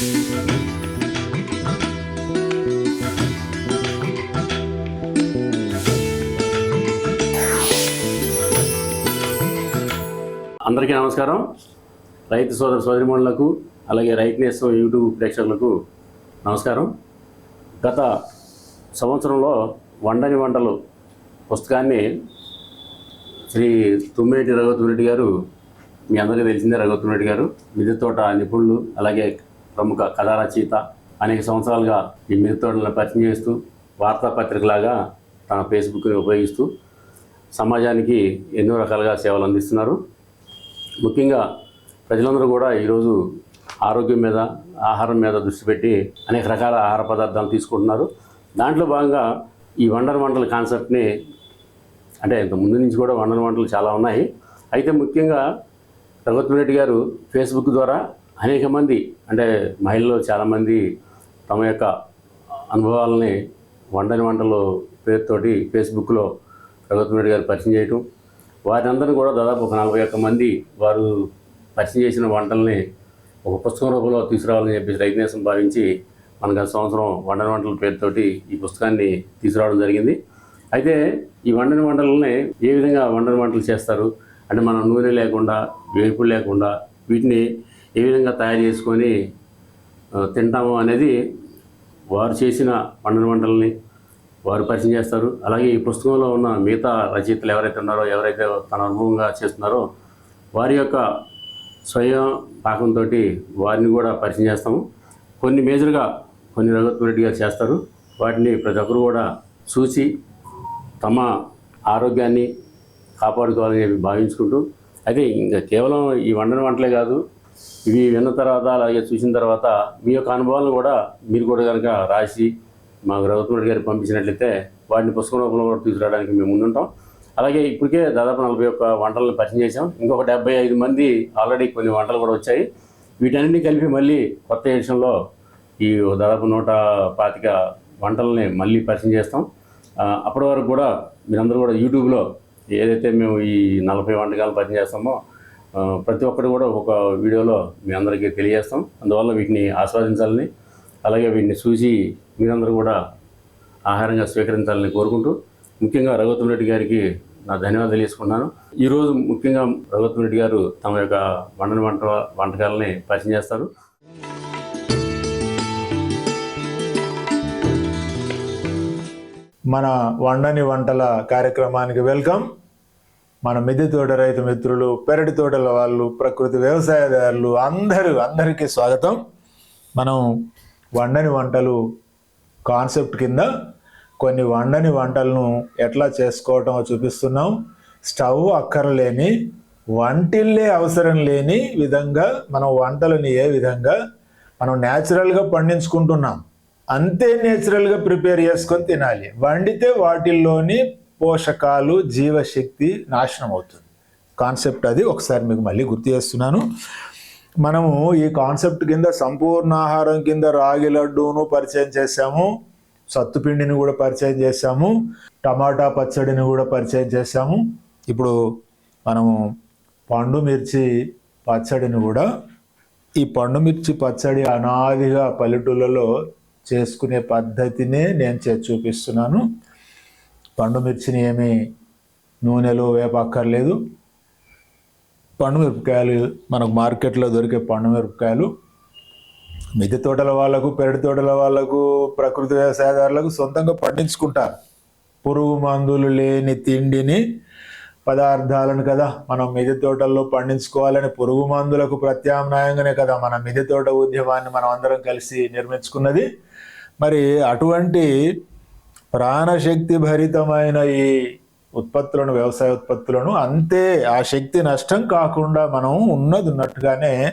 అందరికీ నమస్కారం. రైతు సోదర సోదరిమణులకు అలాగే రైతు నేస్తం యూట్యూబ్ ప్రేక్షకులకు నమస్కారం. గత సంవత్సరంలో వండని వంటలు పుస్తకాన్ని శ్రీ తుమ్మేటి రఘువతి గారు మీ అందరికీ తెలిసిందే రఘువతి గారు మిద్దె తోట నిపుణులు అలాగే ప్రముఖ కథా రచయిత అనేక సంవత్సరాలుగా ఈ మిరుతోడలను తోటలను పరిచయం చేస్తూ వార్తాపత్రికలాగా తన ఫేస్బుక్ని ఉపయోగిస్తూ సమాజానికి ఎన్నో రకాలుగా సేవలు అందిస్తున్నారు. ముఖ్యంగా ప్రజలందరూ కూడా ఈరోజు ఆరోగ్యం మీద ఆహారం మీద దృష్టి పెట్టి అనేక రకాల ఆహార పదార్థాలు తీసుకుంటున్నారు. దాంట్లో భాగంగా ఈ వండర్ వంటల కాన్సెప్ట్ని అంటే ఇంత ముందు నుంచి కూడా వండర్ వంటలు చాలా ఉన్నాయి. అయితే ముఖ్యంగా రఘుత్వ రెడ్డి గారు ఫేస్బుక్ ద్వారా అనేక మంది అంటే మహిళలు చాలామంది తమ యొక్క అనుభవాలని వండని వంటలు పేరుతోటి ఫేస్బుక్లో రఘుత్వ రెడ్డి గారు పరిచయం చేయటం. వారిని కూడా దాదాపు ఒక నలభై ఒక్క మంది వారు పరిచయం చేసిన వంటల్ని ఒక పుస్తకం రూపంలో తీసుకురావాలని చెప్పేసి రైతనేసం భావించి మన గత సంవత్సరం వండని వంటల పేరుతోటి ఈ పుస్తకాన్ని తీసుకురావడం జరిగింది. అయితే ఈ వండని వంటలని ఏ విధంగా వండని వంటలు చేస్తారు? అంటే మనం నూనె లేకుండా వేపుడు లేకుండా వీటిని ఏ విధంగా తయారు చేసుకొని తింటాము అనేది వారు చేసిన పండుగ వంటల్ని వారు పరిచయం చేస్తారు. అలాగే ఈ పుస్తకంలో ఉన్న మిగతా రచయితలు ఎవరైతే ఉన్నారో ఎవరైతే తన అనుభవంగా చేస్తున్నారో వారి యొక్క స్వయం పాకంతో వారిని కూడా పరిచయం చేస్తాము. కొన్ని మేజర్గా కొన్ని రఘుత్వ చేస్తారు. వాటిని ప్రతి ఒక్కరు కూడా చూసి తమ ఆరోగ్యాన్ని కాపాడుకోవాలని చెప్పి భావించుకుంటూ అయితే ఇంకా కేవలం ఈ వండని వంటలే కాదు ఇవి విన్న తర్వాత అలాగే చూసిన తర్వాత మీ యొక్క అనుభవాలను కూడా మీరు కూడా కనుక రాసి మాకు రఘుత్మరెడ్డి గారికి పంపించినట్లయితే వాటిని పుస్తకం రూపంలో కూడా తీసుకురావడానికి మేము ముందుంటాం. అలాగే ఇప్పటికే దాదాపు నలభై ఒక్క వంటలను పరిచయం చేసాం ఇంకొక డెబ్బై ఐదు మంది ఆల్రెడీ కొన్ని వంటలు కూడా వచ్చాయి. వీటన్నిటిని కలిపి మళ్ళీ కొత్త ఎడిషన్లో ఈ దాదాపు నూట పాతిక వంటలని మళ్ళీ పరిచయం చేస్తాం. అప్పటి వరకు కూడా మీరందరూ కూడా యూట్యూబ్లో ఏదైతే మేము ఈ నలభై వంటకాలు పరిచయం చేస్తామో ప్రతి ఒక్కటి కూడా ఒక వీడియోలో మీ అందరికీ తెలియజేస్తాం. అందువల్ల వీటిని ఆస్వాదించాలని అలాగే వీటిని చూసి మీరందరూ కూడా ఆహారంగా స్వీకరించాలని కోరుకుంటూ ముఖ్యంగా రఘుత్వ రెడ్డి గారికి నా ధన్యవాదాలు తెలియజేసుకున్నాను ఈరోజు ముఖ్యంగా రఘుత్వ రెడ్డి గారు తమ యొక్క వండని వంట వంటకాలని పరిచయం చేస్తారు. మన వండని వంటల కార్యక్రమానికి వెల్కమ్. మన మిద్దె తోట రైతు మిత్రులు పెరటి తోటల వాళ్ళు ప్రకృతి వ్యవసాయదారులు అందరూ అందరికీ స్వాగతం. మనం వండని వంటలు కాన్సెప్ట్ కింద కొన్ని వండని వంటలను ఎట్లా చేసుకోవటం చూపిస్తున్నాం. స్టవ్ అక్కర్లేని వంటిల్లే అవసరం లేని విధంగా మనం వంటలని ఏ విధంగా మనం న్యాచురల్గా పండించుకుంటున్నాం. అంతే నేచురల్గా ప్రిపేర్ చేసుకొని తినాలి. వండితే వాటిల్లోని పోషకాలు జీవశక్తి నాశనం అవుతుంది కాన్సెప్ట్ అది. ఒకసారి మీకు మళ్ళీ గుర్తు చేస్తున్నాను. మనము ఈ కాన్సెప్ట్ కింద సంపూర్ణ ఆహారం కింద రాగి లడ్డూను పరిచయం చేశాము. సత్తుపిండిని కూడా పరిచయం చేశాము. టమాటా పచ్చడిని కూడా పరిచయం చేశాము. ఇప్పుడు మనము పండు మిర్చి పచ్చడిని కూడా ఈ పండు మిర్చి పచ్చడి అనాదిగా పల్లెటూళ్ళలో చేసుకునే పద్ధతినే నేను చూపిస్తున్నాను. పండు మిర్చిని ఏమి నూనెలు వేపక్కర్లేదు. పండు మిరపకాయలు మనకు మార్కెట్లో దొరికే పండు మిరపకాయలు మిద్దె తోటల వాళ్ళకు పెరటి తోటల వాళ్ళకు ప్రకృతి వ్యవసాయదారులకు సొంతంగా పండించుకుంటారు. పురుగు మందులు లేని తిండిని పదార్థాలను కదా మనం మిద్దె తోటల్లో పండించుకోవాలని పురుగు మందులకు ప్రత్యామ్నాయంగానే కదా మన మిద్దె తోట ఉద్యమాన్ని మనం అందరం కలిసి నిర్మించుకున్నది. మరి అటువంటి ప్రాణశక్తి భరితమైన ఈ ఉత్పత్తులను వ్యవసాయ ఉత్పత్తులను అంతే ఆ శక్తి నష్టం కాకుండా మనం ఉన్నది ఉన్నట్టుగానే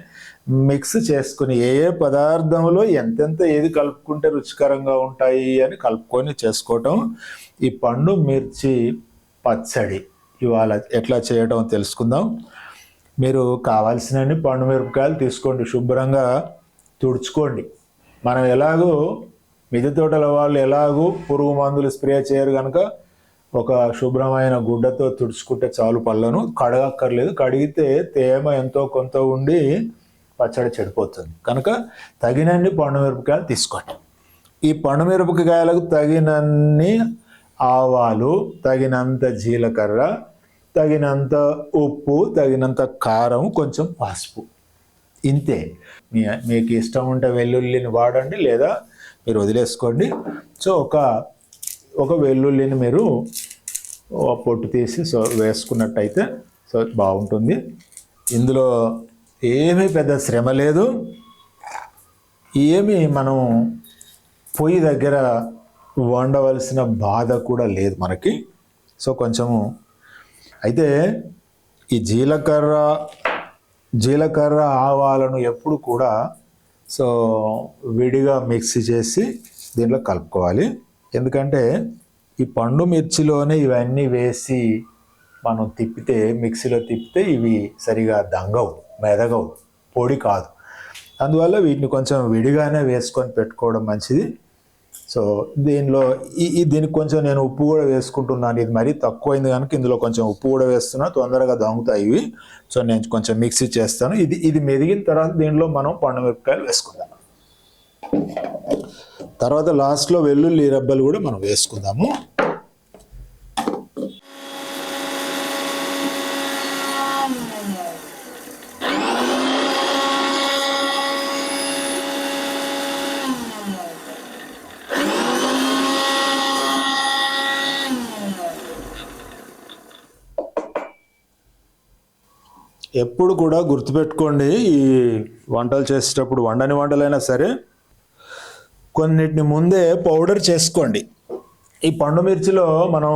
మిక్స్ చేసుకుని ఏ ఏ పదార్థంలో ఎంతెంత ఏది కలుపుకుంటే రుచికరంగా ఉంటాయి అని కలుపుకొని చేసుకోవటం. ఈ పండు మిర్చి పచ్చడి ఇవాళ ఎట్లా చేయటం తెలుసుకుందాం. మీరు కావాల్సినన్ని పండు మిరపకాయలు తీసుకోండి శుభ్రంగా తుడుచుకోండి. మనం ఎలాగో మిద్దె తోటల వాళ్ళు ఎలాగో పురుగు మందులు స్ప్రే చేయరు కనుక ఒక శుభ్రమైన గుడ్డతో తుడుచుకుంటే చాలు పళ్ళను. కడగక్కర్లేదు. కడిగితే తేమ ఎంతో కొంత ఉండి పచ్చడి చెడిపోతుంది. కనుక తగినన్ని పండుమిరపకాయలు తీసుకోండి. ఈ పండుమిరపకాయలకు తగినన్ని ఆవాలు తగినంత జీలకర్ర తగినంత ఉప్పు తగినంత కారం కొంచెం పసుపు. ఇంతే. మీ మీకు ఇష్టం ఉంటే వెల్లుల్లిని వాడండి లేదా మీరు వదిలేసుకోండి. సో ఒక ఒక వెల్లుల్లిని మీరు పొట్టు తీసి సో వేసుకున్నట్టయితే సో బాగుంటుంది. ఇందులో ఏమీ పెద్ద శ్రమ లేదు. ఏమీ మనం పొయ్యి దగ్గర వండవలసిన బాధ కూడా లేదు మనకి. సో కొంచెము అయితే ఈ జీలకర్ర జీలకర్ర ఆవాలను ఎప్పుడు కూడా సో విడిగా మిక్సీ చేసి దీంట్లో కలుపుకోవాలి. ఎందుకంటే ఈ పండు మిర్చిలోనే ఇవన్నీ వేసి మనం తిప్పితే మిక్సీలో తిప్పితే ఇవి సరిగా దంగవు మెదగవు పొడి కాదు. అందువల్ల వీటిని కొంచెం విడిగానే వేసుకొని పెట్టుకోవడం మంచిది. సో దీనిలో ఈ దీనికి కొంచెం నేను ఉప్పు కూడా వేసుకుంటున్నాను. ఇది మరీ తక్కువైంది కనుక ఇందులో కొంచెం ఉప్పు కూడా వేస్తున్నా తొందరగా దొంగతాయి ఇవి. సో నేను కొంచెం మిక్సీ చేస్తాను. ఇది ఇది మెదిగిన తర్వాత దీనిలో మనం పండు మిరపకాయలు వేసుకుందాం. తర్వాత లాస్ట్లో వెల్లుల్లి రబ్బలు కూడా మనం వేసుకుందాము. ఎప్పుడు కూడా గుర్తుపెట్టుకోండి ఈ వంటలు చేసేటప్పుడు వండని వంటలైనా సరే కొన్నిటిని ముందే పౌడర్ చేసుకోండి. ఈ పండు మిర్చిలో మనం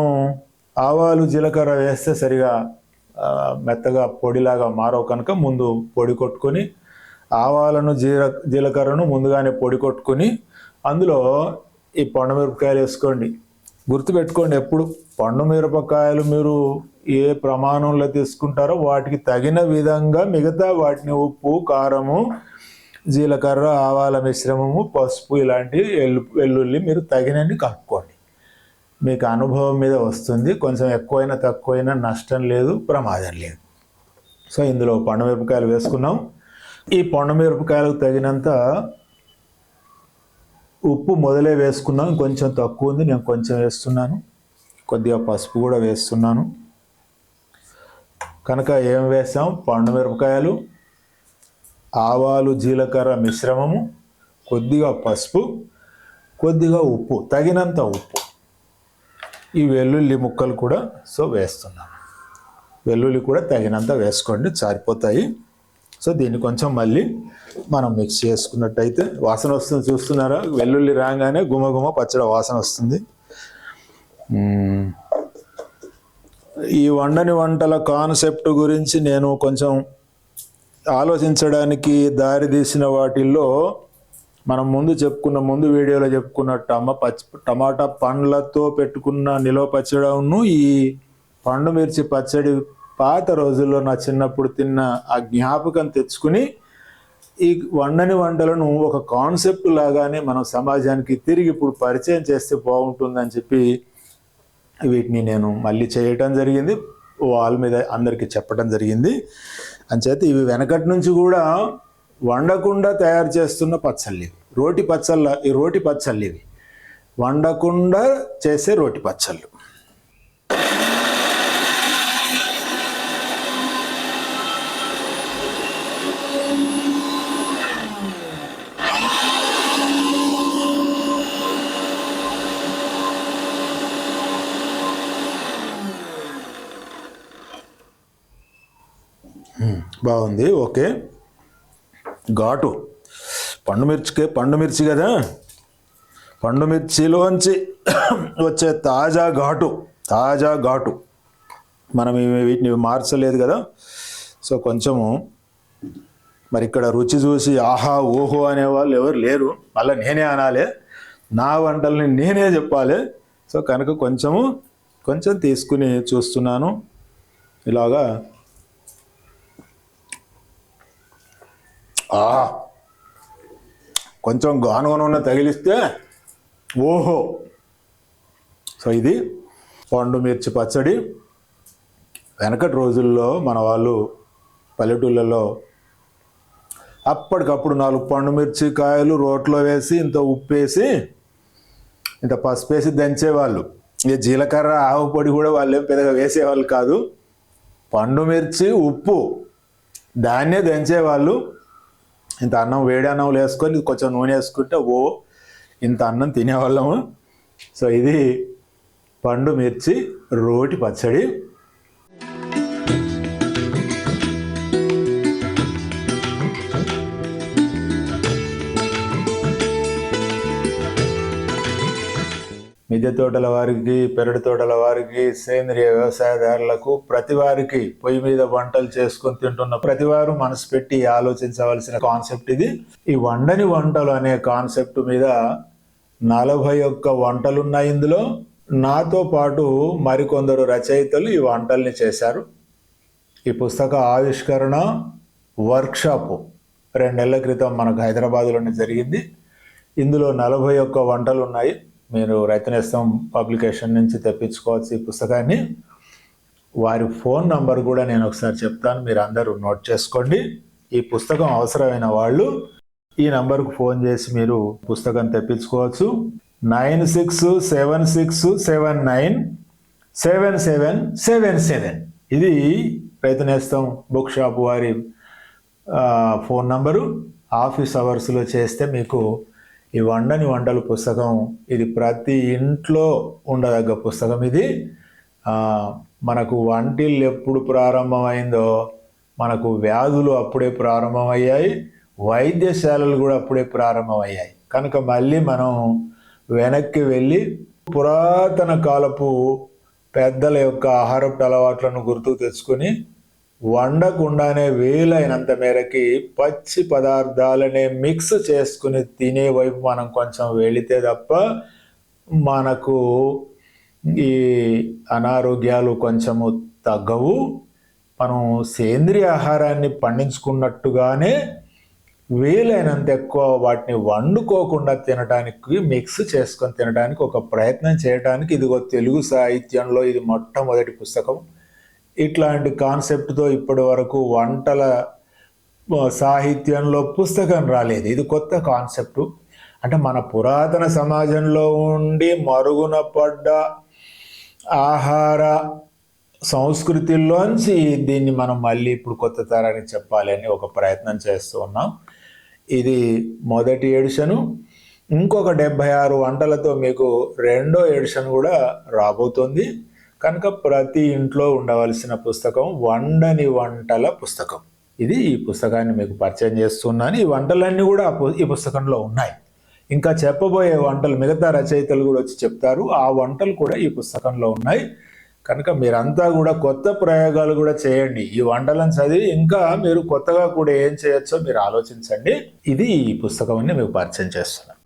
ఆవాలు జీలకర్ర వేస్తే సరిగా మెత్తగా పొడిలాగా మారవు కనుక ముందు పొడి కొట్టుకొని ఆవాలను జీల జీలకర్రను ముందుగానే పొడి కొట్టుకొని అందులో ఈ పండు మిరపకాయలు వేసుకోండి. గుర్తుపెట్టుకోండి ఎప్పుడు. పండు మిరపకాయలు మీరు ఏ ప్రమాణంలో తీసుకుంటారో వాటికి తగిన విధంగా మిగతా వాటిని ఉప్పు కారము జీలకర్ర ఆవాల మిశ్రమము పసుపు ఇలాంటి వెల్లు వెల్లుల్లి మీరు తగినన్ని కలుపుకోండి. మీకు అనుభవం మీద వస్తుంది. కొంచెం ఎక్కువైనా తక్కువైనా నష్టం లేదు ప్రమాదం లేదు. సో ఇందులో పండు మిరపకాయలు వేసుకున్నాం. ఈ పండు మిరపకాయలకు తగినంత ఉప్పు మొదలే వేసుకున్నాం. కొంచెం తక్కువ ఉంది. నేను కొంచెం వేస్తున్నాను. కొద్దిగా పసుపు కూడా వేస్తున్నాను. కనుక ఏం వేస్తాం పండు మిరపకాయలు ఆవాలు జీలకర్ర మిశ్రమము కొద్దిగా పసుపు కొద్దిగా ఉప్పు తగినంత ఉప్పు. ఈ వెల్లుల్లి ముక్కలు కూడా సో వేస్తున్నాను. వెల్లుల్లి కూడా తగినంత వేసుకోండి సరిపోతాయి సో దీన్ని కొంచెం మళ్ళీ మనం మిక్స్ చేసుకున్నట్టయితే వాసన వస్తుంది చూస్తున్నారా? వెల్లుల్లి రాగానే గుమగుమ పచ్చడి వాసన వస్తుంది. ఈ వండని వంటల కాన్సెప్ట్ గురించి నేను కొంచెం ఆలోచించడానికి దారితీసిన వాటిల్లో మనం ముందు చెప్పుకున్న ముందు వీడియోలో చెప్పుకున్న టమ పచ్చి టమాటా పండ్లతో పెట్టుకున్న నిలవ పచ్చడిను ఈ పండు మిర్చి పచ్చడి పాత రోజుల్లో నా చిన్నప్పుడు తిన్న ఆ జ్ఞాపకం తెచ్చుకుని ఈ వండని వంటలను ఒక కాన్సెప్ట్ లాగానే మనం సమాజానికి తిరిగి ఇప్పుడు పరిచయం చేస్తే బాగుంటుందని చెప్పి వీటిని నేను మళ్ళీ చేయటం జరిగింది. వాల్ మీద అందరికీ చెప్పడం జరిగింది. అంచేత ఇవి వెనకటి నుంచి కూడా వండకుండా తయారు చేస్తున్న పచ్చళ్ళు ఇవి. రోటి పచ్చళ్ళ ఈ రోటి పచ్చళ్ళు ఇవి. వండకుండా చేసే రోటి పచ్చళ్ళు. బాగుంది ఓకే. ఘాటు. పండు మిర్చికే పండు మిర్చి కదా? పండు మిర్చిలోంచి వచ్చే తాజా ఘాటు తాజా ఘాటు. మనం వీటిని మార్చలేదు కదా? సో కొంచెము మరి ఇక్కడ రుచి చూసి ఆహా ఓహో అనేవాళ్ళు ఎవరు లేరు. మళ్ళీ నేనే అనాలి. నా వంటల్ని నేనే చెప్పాలి. సో కనుక కొంచెము కొంచెం తీసుకుని చూస్తున్నాను. ఇలాగా కొంచెం గానుగనున్న తగిలిస్తే ఓహో. సో ఇది పండు మిర్చి పచ్చడి. వెనకటి రోజుల్లో మన వాళ్ళు పల్లెటూళ్ళలో అప్పటికప్పుడు నాలుగు పండు మిర్చి కాయలు రోట్లో వేసి ఇంత ఉప్పు వేసి ఇంత పసుపు వేసి దంచేవాళ్ళు. ఇక జీలకర్ర ఆవు పొడి కూడా వాళ్ళు ఏం పెద్దగా వేసేవాళ్ళు కాదు. పండు మిర్చి ఉప్పు దాన్నే దంచేవాళ్ళు. ఇంత అన్నం వేడి అన్నంలో వేసుకొని కొంచెం నూనె వేసుకుంటే ఓ ఇంత అన్నం తినేవాళ్ళము. సో ఇది పండు మిర్చి రోటి పచ్చడి. మిద్దె తోటల వారికి పెరటి తోటల వారికి సేంద్రియ వ్యవసాయదారులకు ప్రతి వారికి పొయ్యి మీద వంటలు చేసుకొని తింటున్న ప్రతి వారు మనసు పెట్టి ఆలోచించవలసిన కాన్సెప్ట్ ఇది. ఈ వండని వంటలు అనే కాన్సెప్ట్ మీద నలభై ఒక్క వంటలు ఉన్నాయి ఇందులో. నాతో పాటు మరికొందరు రచయితలు ఈ వంటల్ని చేశారు. ఈ పుస్తక ఆవిష్కరణ వర్క్షాప్. రెండు నెలల క్రితం మనకు హైదరాబాద్లోనే జరిగింది. ఇందులో నలభై ఒక్క వంటలు ఉన్నాయి మీరు రైతనేస్తం పబ్లికేషన్ నుంచి తెప్పించుకోవచ్చు ఈ పుస్తకాన్ని వారి ఫోన్ నంబర్ కూడా నేను ఒకసారి చెప్తాను. మీరు అందరూ నోట్ చేసుకోండి. ఈ పుస్తకం అవసరమైన వాళ్ళు ఈ నంబర్కు ఫోన్ చేసి మీరు పుస్తకం తెప్పించుకోవచ్చు. Nine six seven six seven nine seven seven seven seven. ఇది రైతు నేస్తం బుక్ షాప్ వారి ఫోన్ నంబరు. ఆఫీస్ అవర్స్లో చేస్తే మీకు ఈ వండని వంటలు పుస్తకం ఇది ప్రతి ఇంట్లో ఉండదగ్గ పుస్తకం ఇది. మనకు వంటిల్లు ఎప్పుడు ప్రారంభమైందో మనకు వ్యాధులు అప్పుడే ప్రారంభమయ్యాయి వైద్యశాలలు కూడా అప్పుడే ప్రారంభమయ్యాయి. కనుక మళ్ళీ మనం వెనక్కి వెళ్ళి పురాతన కాలపు పెద్దల యొక్క ఆహారపు అలవాట్లను గుర్తుకు తెచ్చుకొని వండకుండానే వీలైనంత మేరకి పచ్చి పదార్థాలనే మిక్స్ చేసుకుని తినే వైపు మనం కొంచెం వెళితే తప్ప మనకు ఈ అనారోగ్యాలు కొంచెము తగ్గవు. మనం సేంద్రియ ఆహారాన్ని పండించుకున్నట్టుగానే వీలైనంత ఎక్కువ వాటిని వండుకోకుండా తినడానికి మిక్స్ చేసుకొని తినడానికి ఒక ప్రయత్నం చేయడానికి ఇదిగో తెలుగు సాహిత్యంలో ఇది మొట్టమొదటి పుస్తకం. ఇట్లాంటి కాన్సెప్ట్తో ఇప్పటి వరకు వంటల సాహిత్యంలో పుస్తకం రాలేదు. ఇది కొత్త కాన్సెప్టు. అంటే మన పురాతన సమాజంలో ఉండి మరుగున పడ్డ ఆహార సంస్కృతిలోంచి దీన్ని మనం మళ్ళీ ఇప్పుడు కొత్త తరానికి చెప్పాలి అని ఒక ప్రయత్నం చేస్తూ ఉన్నాం. ఇది మొదటి ఎడిషను. ఇంకొక డెబ్భై ఆరు వంటలతో మీకు రెండో ఎడిషన్ కూడా రాబోతోంది. కనుక ప్రతి ఇంట్లో ఉండవలసిన పుస్తకం వండని వంటల పుస్తకం. ఇది ఈ పుస్తకాన్ని మీకు పరిచయం చేస్తున్నాను. ఈ వంటలన్నీ కూడా ఈ పుస్తకంలో ఉన్నాయి. ఇంకా చెప్పబోయే వంటలు మిగతా రచయితలు కూడా వచ్చి చెప్తారు. ఆ వంటలు కూడా ఈ పుస్తకంలో ఉన్నాయి. కనుక మీరంతా కూడా కొత్త ప్రయోగాలు కూడా చేయండి. ఈ వంటలను చదివి ఇంకా మీరు కొత్తగా కూడా ఏం చేయొచ్చో మీరు ఆలోచించండి. ఇది ఈ పుస్తకాన్ని మీకు పరిచయం చేస్తున్నాను